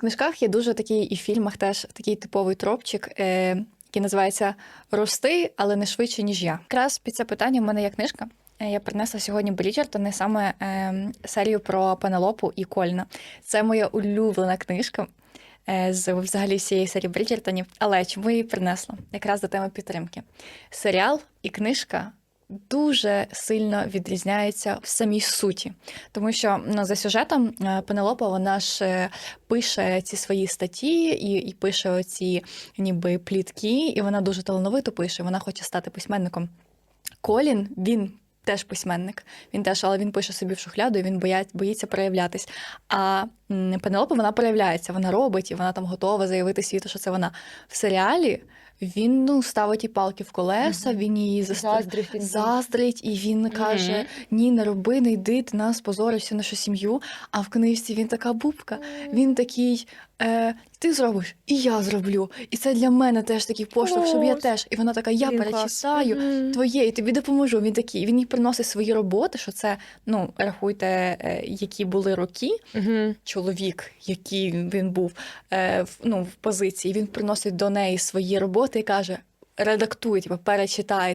Книжках є дуже такий, і в фільмах теж такий типовий тропчик, е, який називається Рости, але не швидше, ніж я. Якраз під це питання в мене є книжка. Е, Я принесла сьогодні Бріджертони саме е, серію про Пенелопу і Кольна. Це моя улюблена книжка е, з взагалі всієї серії Бріджертонів. Але чому я її принесла? Якраз до теми підтримки. Серіал і книжка дуже сильно відрізняються в самій суті. Тому що ну, за сюжетом е, Пенелопа вона ж е, пише ці свої статті і, і пише оці ніби плітки, і вона дуже талановито пише. Вона хоче стати письменником. Колін він. Теж письменник, він теж, але він пише собі в шухляду, і він боять, боїться проявлятись. А Пенелопа вона проявляється, вона робить, і вона там готова заявити світу, що це вона. В серіалі він ну, ставить і палки в колеса, він її. Заздрить він. заздрить, і він каже: Ні, не роби, не йди, ти нас позориш всю нашу сім'ю. А в книжці він така бубка, він такий. Е, ти зробиш, і я зроблю. І це для мене теж такий поштовх, щоб я теж. І вона така: я перечитаю Мгм. твоє, і тобі допоможу. Він такий. Він їй приносить свої роботи, що це, ну, рахуйте, е, які були роки. Мгм. Чоловік, який він був е, в, ну, в позиції, він приносить до неї свої роботи і каже: редактуй, типу, перечитай